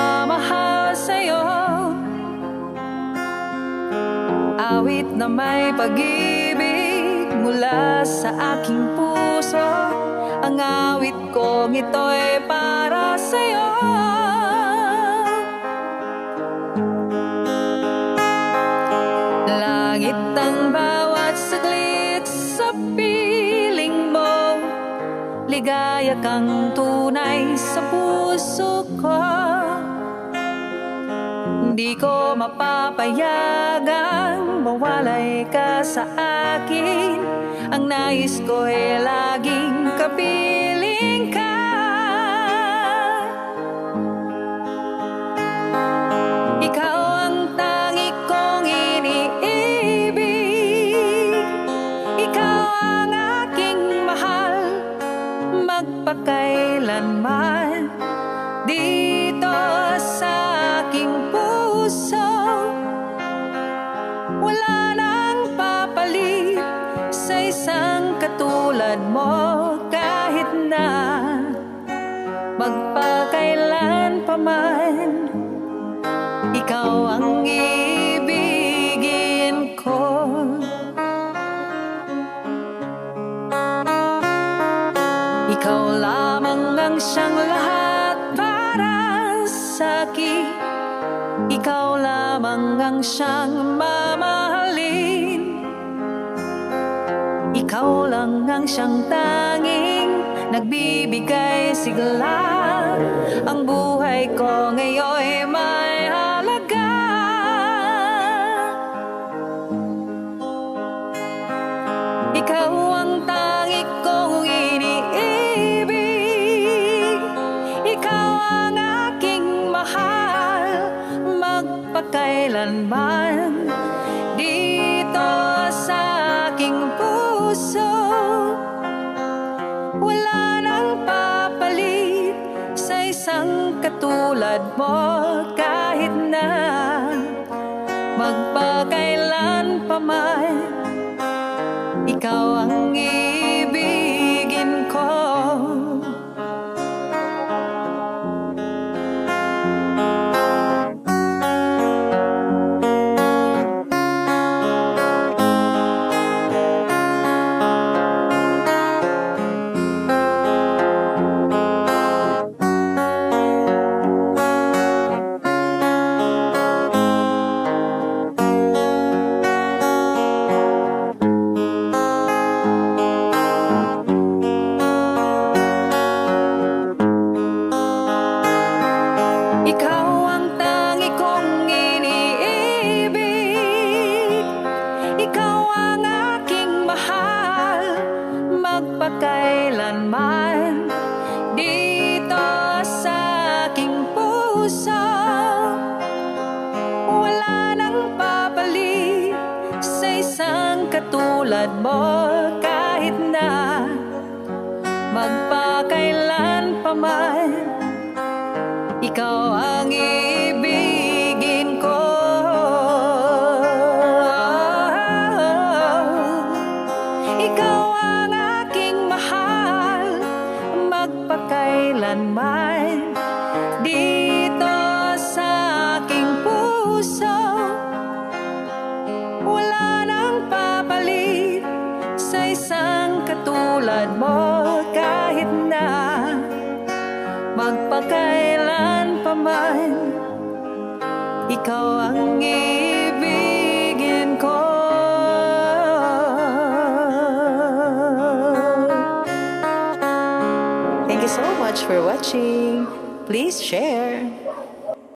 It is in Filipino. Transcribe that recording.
nagmamahal sa'yo. Awit na may pag-ibig mula sa aking puso. Ang awit kong ito'y para sa'yo. Langit ang bawat saglit sa mo. Ligaya kang tunay sa puso ko. Hindi ko mapapayagang mawalay ka sa akin. Ang nais ko ay laging kapiling ka. Ikaw ang tangi kong iniibig. Ikaw ang aking mahal Magpakailanman. Aking puso. Wala nang papalit Sa isang katulad mo. Kahit na Magpakailan pa man ikaw ang ibigin ko. Ikaw lamang ang siyang lahat para sa akin Ikaw lamang ang siyang mamahalin. Ikaw lang ang siyang tanging nagbibigay sigla. Ang buhay ko ngayon'y may halaga isang katulad mo Kahit na Magpakailan pa man ikaw ang Magpakailanman Dito sa aking puso Wala nang papalit Sa isang katulad mo. Kahit na Magpakailan pa man ikaw ang Magpakailanman Dito sa aking puso Wala nang papalit Sa isang katulad mo. Kahit na Magpakailan pa man Ikaw ang ibigin so much for watching. Please share.